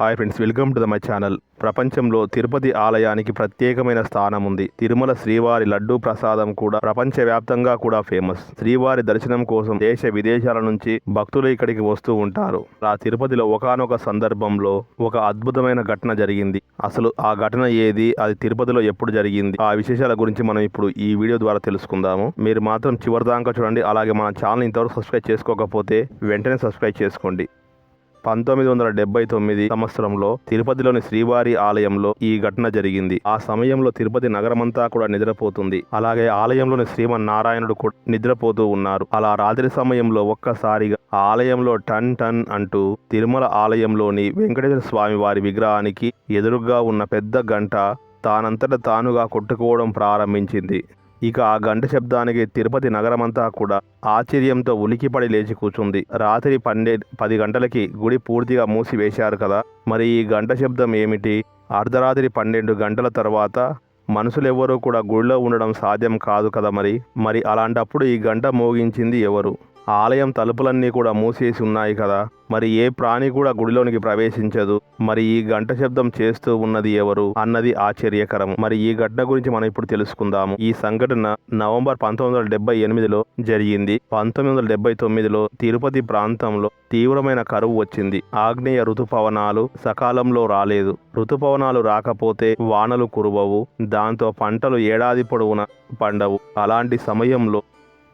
Hi friends welcome to the my channel. ప్రపంచంలో తిరుపతి ఆలయానికి ప్రత్యేకమైన స్థానం ఉంది తిరుమల శ్రీవారి లడ్డూ ప్రసాదం కూడా ప్రపంచవ్యాప్తంగా కూడా ఫేమస్. శ్రీవారి దర్శనం కోసం దేశ విదేశాల నుంచి భక్తులు ఇక్కడికి వస్తూ ఉంటారు. ఆ తిరుపతిలో ఒకానొక సందర్భంలో ఒక అద్భుతమైన ఘటన జరిగింది. అసలు ఆ ఘటన ఏది? అది తిరుపతిలో ఎప్పుడు జరిగింది? ఆ విశేషాల గురించి మనం ఇప్పుడు ఈ వీడియో ద్వారా తెలుసుకుందాము. మీరు మాత్రం చివరిదాకా చూడండి. అలాగే మన ఛానల్ ఇంతవరకు సబ్స్క్రైబ్ చేసుకోకపోతే వెంటనే సబ్స్క్రైబ్ చేసుకోండి. పంతొమ్మిది వందల డెబ్బై తొమ్మిది సంవత్సరంలో తిరుపతిలోని శ్రీవారి ఆలయంలో ఈ ఘటన జరిగింది. ఆ సమయంలో తిరుపతి నగరమంతా కూడా నిద్రపోతుంది. అలాగే ఆలయంలోని శ్రీమన్నారాయణుడు కూడా నిద్రపోతూ ఉన్నారు. అలా రాత్రి సమయంలో ఒక్కసారిగా ఆ ఆలయంలో టన్ టన్ అంటూ తిరుమల ఆలయంలోని వెంకటేశ్వర స్వామి వారి విగ్రహానికి ఎదురుగా ఉన్న పెద్ద గంట తానంతట తానుగా కొట్టుకోవడం ప్రారంభించింది. ఇక ఆ గంట శబ్దానికి తిరుపతి నగరమంతా కూడా ఆశ్చర్యంతో ఉలికిపడి లేచి కూర్చుంది. రాత్రి పన్నె పది గంటలకి గుడి పూర్తిగా మూసివేశారు కదా. మరి ఈ గంట శబ్దం ఏమిటి? అర్ధరాత్రి పన్నెండు గంటల తర్వాత మనుషులెవరూ కూడా గుడిలో ఉండడం సాధ్యం కాదు కదా మరి? మరి అలాంటప్పుడు ఈ గంట మోగించింది ఎవరు? ఆలయం తలుపులన్నీ కూడా మూసేసి ఉన్నాయి కదా. మరి ఏ ప్రాణి కూడా గుడిలోనికి ప్రవేశించదు. మరి ఈ గంట శబ్దం చేస్తూ ఉన్నది ఎవరు అన్నది ఆశ్చర్యకరం. మరి ఈ ఘటన గురించి మనం ఇప్పుడు తెలుసుకుందాము. ఈ సంఘటన నవంబర్ పంతొమ్మిది వందల డెబ్బై ఎనిమిదిలో జరిగింది. పంతొమ్మిది వందల డెబ్బై తొమ్మిదిలో తిరుపతి ప్రాంతంలో తీవ్రమైన కరువు వచ్చింది. ఆగ్నేయ ఋతుపవనాలు సకాలంలో రాలేదు. ఋతుపవనాలు రాకపోతే వానలు కురువవు. దాంతో పంటలు ఏడాది పొడవునా పండవు. అలాంటి సమయంలో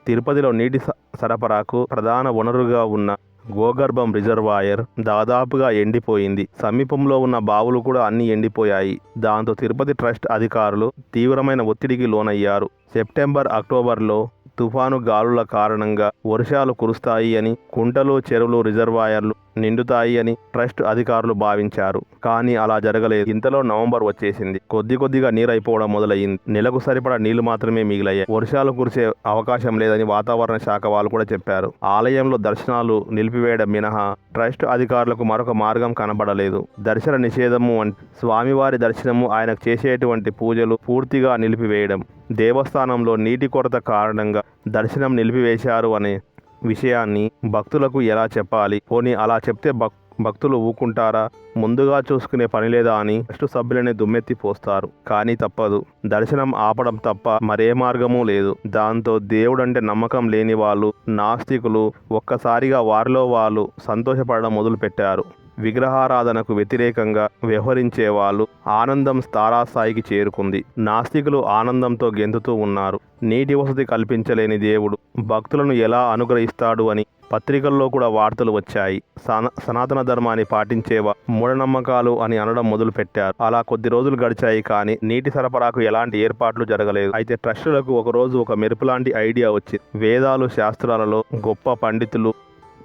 తిరుపతిలో నీటి స- సరఫరాకు ప్రధాన వనరుగా ఉన్న గోగర్భం రిజర్వాయర్ దాదాపుగా ఎండిపోయింది. సమీపంలో ఉన్న బావులు కూడా అన్ని ఎండిపోయాయి. దాంతో తిరుపతి ట్రస్ట్ అధికారులు తీవ్రమైన ఒత్తిడికి లోనయ్యారు. సెప్టెంబర్ అక్టోబర్లో తుఫాను గాలుల కారణంగా వర్షాలు కురుస్తాయి అని కుంటలు చెరువులు రిజర్వాయర్లు నిండుతాయి అని ట్రస్ట్ అధికారులు భావించారు. కానీ అలా జరగలేదు. ఇంతలో నవంబర్ వచ్చేసింది. కొద్ది కొద్దిగా నీరు అయిపోవడం మొదలయ్యింది. నెలకు సరిపడా నీళ్ళు మాత్రమే మిగిలయ్యాయి వర్షాలు కురిసే అవకాశం లేదని వాతావరణ శాఖ వాళ్ళు కూడా చెప్పారు. ఆలయంలో దర్శనాలు నిలిపివేయడం మినహా ట్రస్ట్ అధికారులకు మరొక మార్గం కనబడలేదు. దర్శన నిషేధము అంటే స్వామివారి దర్శనము ఆయనకు చేసేటువంటి పూజలు పూర్తిగా నిలిపివేయడం. దేవస్థానంలో నీటి కొరత కారణంగా దర్శనం నిలిపివేశారు అని విషయాన్ని భక్తులకు ఎలా చెప్పాలి? పోనీ అలా చెప్తే భక్ భక్తులు ఊకుంటారా? ముందుగా చూసుకునే పని లేదా అని ట్రస్ట్ సభ్యులని దుమ్మెత్తి పోస్తారు. కానీ తప్పదు. దర్శనం ఆపడం తప్ప మరే మార్గమూ లేదు. దాంతో దేవుడంటే నమ్మకం లేని వాళ్ళు నాస్తికులు ఒక్కసారిగా వారిలో వాళ్ళు సంతోషపడడం మొదలుపెట్టారు. విగ్రహారాధనకు వ్యతిరేకంగా వ్యవహరించే వాళ్ళు ఆనందం తారాస్థాయికి చేరుకుంది. నాస్తికులు ఆనందంతో గెంతుతూ ఉన్నారు. నీటి వసతి కల్పించలేని దేవుడు భక్తులను ఎలా అనుగ్రహిస్తాడు అని పత్రికల్లో కూడా వార్తలు వచ్చాయి. సనాతన ధర్మాన్ని పాటించేవా మూఢనమ్మకాలు అని అనడం మొదలుపెట్టారు. అలా కొద్ది రోజులు గడిచాయి కానీ నీటి సరఫరాకు ఎలాంటి ఏర్పాట్లు జరగలేదు. అయితే ట్రస్టులకు ఒకరోజు ఒక మెరుపు లాంటి ఐడియా వచ్చింది. వేదాలు శాస్త్రాలలో గొప్ప పండితులు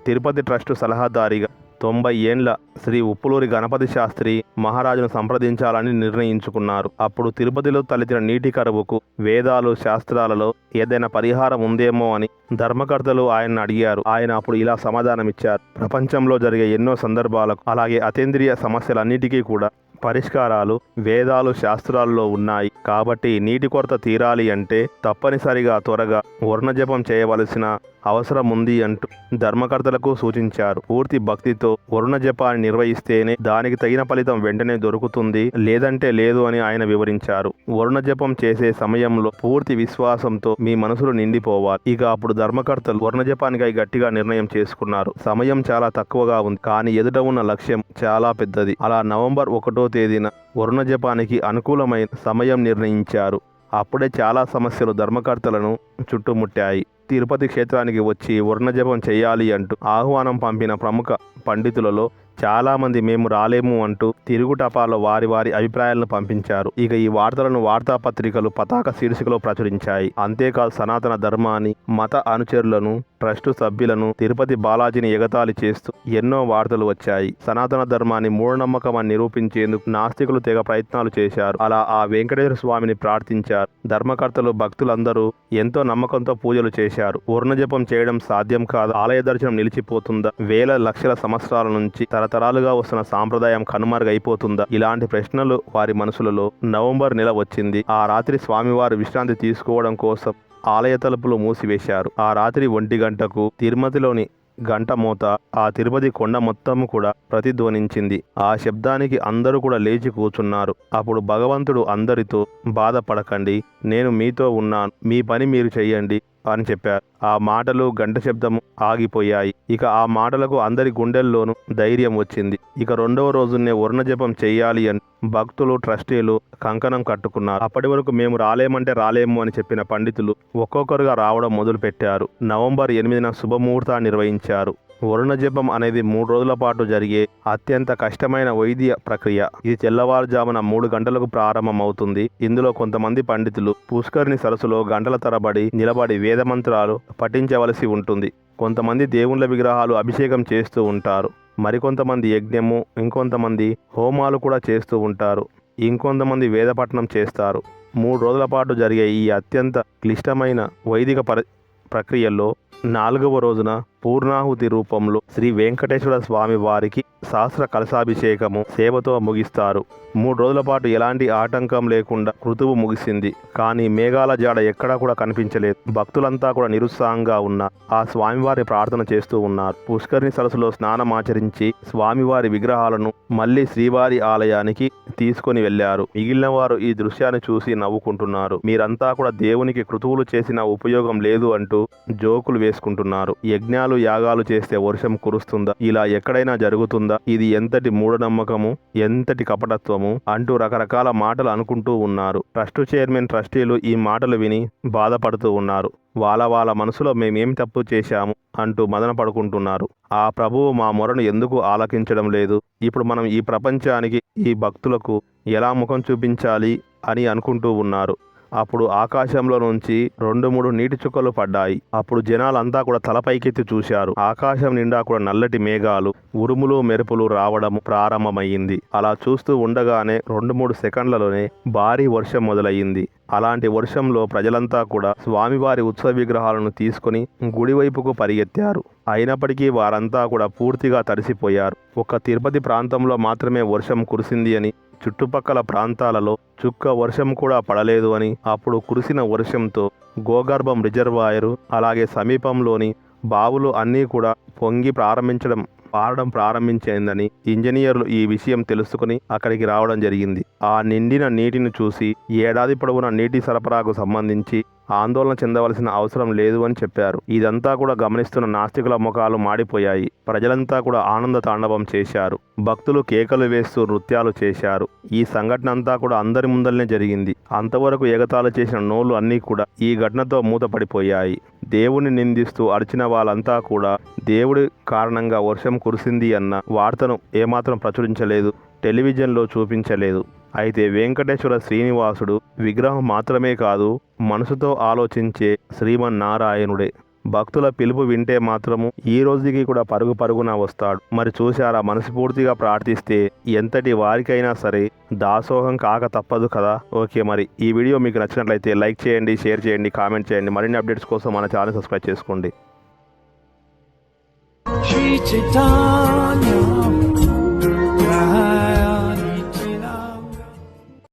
తిరుపతి ట్రస్టు సలహాదారిగా తొంభై ఏండ్ల శ్రీ ఉప్పులూరి గణపతి శాస్త్రి మహారాజును సంప్రదించాలని నిర్ణయించుకున్నారు. అప్పుడు తిరుపతిలో తలెత్తిన నీటి కరువుకు వేదాలు శాస్త్రాలలో ఏదైనా పరిహారం ఉందేమో అని ధర్మకర్తలు ఆయన్ని అడిగారు. ఆయన అప్పుడు ఇలా సమాధానమిచ్చారు. ప్రపంచంలో జరిగే ఎన్నో సందర్భాలకు అలాగే అతీంద్రియ సమస్యలన్నిటికీ కూడా పరిష్కారాలు వేదాలు శాస్త్రాల్లో ఉన్నాయి. కాబట్టి నీటి కొరత తీరాలి అంటే తప్పనిసరిగా త్వరగా వర్ణజపం చేయవలసిన అవసరం ఉంది అంటూ ధర్మకర్తలకు సూచించారు. పూర్తి భక్తితో వరుణ జపాన్ని నిర్వహిస్తేనే దానికి తగిన ఫలితం వెంటనే దొరుకుతుంది లేదంటే లేదు అని ఆయన వివరించారు. వరుణ జపం చేసే సమయంలో పూర్తి విశ్వాసంతో మీ మనసులు నిండిపోవాలి. ఇక అప్పుడు ధర్మకర్తలు వరుణ జపానికై గట్టిగా నిర్ణయం చేసుకున్నారు. సమయం చాలా తక్కువగా ఉంది కానీ ఎదుట ఉన్న లక్ష్యం చాలా పెద్దది. అలా నవంబర్ ఒకటో తేదీన వరుణ జపానికి అనుకూలమైన సమయం నిర్ణయించారు. అప్పుడే చాలా సమస్యలు ధర్మకర్తలను చుట్టుముట్టాయి. తిరుపతి క్షేత్రానికి వచ్చి వర్ణజపం చేయాలి అంటూ ఆహ్వానం పంపిన ప్రముఖ పండితులలో చాలామంది మేము రాలేము అంటూ తిరుగు టపాలో వారి వారి అభిప్రాయాలను పంపించారు. ఇక ఈ వార్తలను వార్తాపత్రికలు పతాక శీర్షికలో ప్రచురించాయి. అంతేకాదు సనాతన ధర్మాన్ని మత అనుచరులను ట్రస్టు సభ్యులను తిరుపతి బాలాజీని ఎగతాళి చేస్తూ ఎన్నో వార్తలు వచ్చాయి. సనాతన ధర్మాన్ని మూఢనమ్మకం అని నిరూపించేందుకు నాస్తికులు తెగ ప్రయత్నాలు చేశారు. అలా ఆ వెంకటేశ్వర స్వామిని ప్రార్థించారు. ధర్మకర్తలు భక్తులందరూ ఎంతో నమ్మకంతో పూజలు చేశారు. వర్ణజపం చేయడం సాధ్యం కాదు. ఆలయ దర్శనం నిలిచిపోతుందా? వేల లక్షల సంవత్సరాల నుంచి తర తరతరాలుగా వస్తున్న సాంప్రదాయం కనుమరుగైపోతుందా? ఇలాంటి ప్రశ్నలు వారి మనసులలో నవంబర్ నెల వచ్చింది. ఆ రాత్రి స్వామివారు విశ్రాంతి తీసుకోవడం కోసం ఆలయ తలుపులు మూసివేశారు. ఆ రాత్రి ఒంటి గంటకు తిరుమతిలోని గంట మోత ఆ తిరుపతి కొండ మొత్తం కూడా ప్రతిధ్వనించింది. ఆ శబ్దానికి అందరూ కూడా లేచి కూర్చున్నారు. అప్పుడు భగవంతుడు అందరితో బాధపడకండి నేను మీతో ఉన్నాను మీ పని మీరు చెయ్యండి అని చెప్పారు. ఆ మాటలు గంట శబ్దం ఆగిపోయాయి. ఇక ఆ మాటలకు అందరి గుండెల్లోనూ ధైర్యం వచ్చింది. ఇక రెండవ రోజునే వర్ణ జపం చేయాలి అని భక్తులు ట్రస్టీలు కంకణం కట్టుకున్నారు. అప్పటి వరకు మేము రాలేమంటే రాలేము అని చెప్పిన పండితులు ఒక్కొక్కరుగా రావడం మొదలుపెట్టారు. నవంబర్ ఎనిమిదిన శుభముహూర్తాన్ని నిర్వహించారు. వరుణ జపం అనేది మూడు రోజుల పాటు జరిగే అత్యంత కష్టమైన వైద్య ప్రక్రియ. ఇది తెల్లవారుజామున మూడు గంటలకు ప్రారంభమవుతుంది. ఇందులో కొంతమంది పండితులు పుష్కరిణి సరస్సులో గంటల తరబడి నిలబడి వేదమంత్రాలు పఠించవలసి ఉంటుంది. కొంతమంది దేవుళ్ళ విగ్రహాలు అభిషేకం చేస్తూ ఉంటారు. మరికొంతమంది యజ్ఞము ఇంకొంతమంది హోమాలు కూడా చేస్తూ ఉంటారు. ఇంకొంతమంది వేదపట్నం చేస్తారు. మూడు రోజుల పాటు జరిగే ఈ అత్యంత క్లిష్టమైన వైదిక ప్ర ప్రక్రియల్లో నాలుగవ రోజున పూర్ణాహుతి రూపంలో శ్రీ వెంకటేశ్వర స్వామి వారికి శాస్త్ర కలశాభిషేకము సేవతో ముగిస్తారు. మూడు రోజుల పాటు ఎలాంటి ఆటంకం లేకుండా ఋతువు ముగిసింది. కానీ మేఘాల జాడ ఎక్కడా కూడా కనిపించలేదు. భక్తులంతా కూడా నిరుత్సాహంగా ఉన్న ఆ స్వామివారి ప్రార్థన చేస్తూ ఉన్నారు. పుష్కరిణి సరస్సులో స్నానం ఆచరించి స్వామివారి విగ్రహాలను మళ్ళీ శ్రీవారి ఆలయానికి తీసుకొని వెళ్ళారు మిగిలిన వారు ఈ దృశ్యాన్ని చూసి నవ్వుకుంటున్నారు. మీరంతా కూడా దేవునికి కృతువులు చేసిన ఉపయోగం లేదు అంటూ జోకులు వేసుకుంటున్నారు. యజ్ఞాలు యాగాలు చేస్తే వర్షం కురుస్తుందా? ఇలా ఎక్కడైనా జరుగుతుందా? ఇది ఎంతటి మూఢనమ్మకము? ఎంతటి కపటత్వము? అంటూ రకరకాల మాటలు అనుకుంటూ ఉన్నారు. ట్రస్ట్ చైర్మన్ ట్రస్టీలు ఈ మాటలు విని బాధపడుతూ ఉన్నారు. వాళ్ళ వాళ్ళ మనసులో మేమేం తప్పు చేశాము? అంటూ మదన పడుకుంటున్నారు ఆ ప్రభువు మా మొరను ఎందుకు ఆలకించడం లేదు? ఇప్పుడు మనం ఈ ప్రపంచానికి ఈ భక్తులకు ఎలా ముఖం చూపించాలి? అని అనుకుంటూ ఉన్నారు. అప్పుడు ఆకాశంలో నుంచి రెండు మూడు నీటి చుక్కలు పడ్డాయి. అప్పుడు జనాలంతా కూడా తలపైకెత్తి చూశారు. ఆకాశం నిండా కూడా నల్లటి మేఘాలు ఉరుములు మెరుపులు రావడం ప్రారంభమయ్యింది అలా చూస్తూ ఉండగానే రెండు మూడు సెకండ్లలోనే భారీ వర్షం మొదలయ్యింది. అలాంటి వర్షంలో ప్రజలంతా కూడా స్వామివారి ఉత్సవ విగ్రహాలను తీసుకుని గుడివైపుకు పరిగెత్తారు. అయినప్పటికీ వారంతా కూడా పూర్తిగా తడిసిపోయారు. ఒక్క తిరుపతి ప్రాంతంలో మాత్రమే వర్షం కురిసింది అని చుట్టుపక్కల ప్రాంతాలలో చుక్క వర్షం కూడా పడలేదు అని అప్పుడు కురిసిన వర్షంతో గోగర్భం రిజర్వాయరు అలాగే సమీపంలోని బావులు అన్నీ కూడా పొంగి ప్రారంభించడం పారడం ప్రారంభించిందని ఇంజనీర్లు ఈ విషయం తెలుసుకుని అక్కడికి రావడం జరిగింది. ఆ నిండిన నీటిని చూసి ఏడాది పొడవునా నీటి సరఫరాకు సంబంధించి ఆందోళన చెందవలసిన అవసరం లేదు అని చెప్పారు. ఇదంతా కూడా గమనిస్తున్న నాస్తికుల ముఖాలు మాడిపోయాయి. ప్రజలంతా కూడా ఆనంద తాండవం చేశారు. భక్తులు కేకలు వేస్తూ నృత్యాలు చేశారు. ఈ సంఘటన అంతా కూడా అందరి ముందరనే జరిగింది. అంతవరకు ఎగతాలు చేసిన నోళ్ళు అన్నీ కూడా ఈ ఘటనతో మూతపడిపోయాయి. దేవుని నిందిస్తూ అరిచిన వాళ్ళంతా కూడా దేవుడి కారణంగా వర్షం కురిసింది అన్న వార్తను ఏమాత్రం ప్రచురించలేదు. టెలివిజన్లో చూపించలేదు. అయితే వెంకటేశ్వర శ్రీనివాసుడు విగ్రహం మాత్రమే కాదు మనసుతో ఆలోచించే శ్రీమన్నారాయణుడే. భక్తుల పిలుపు వింటే మాత్రము ఈ రోజుకి కూడా పరుగు పరుగున వస్తాడు. మరి చూశారా మనస్ఫూర్తిగా ప్రార్థిస్తే ఎంతటి వారికైనా సరే దాసోహం కాక తప్పదు కదా? ఓకే మరి ఈ వీడియో మీకు నచ్చినట్లయితే లైక్ చేయండి షేర్ చేయండి కామెంట్ చేయండి. మరిన్ని అప్డేట్స్ కోసం మన ఛానల్ సబ్స్క్రైబ్ చేసుకోండి.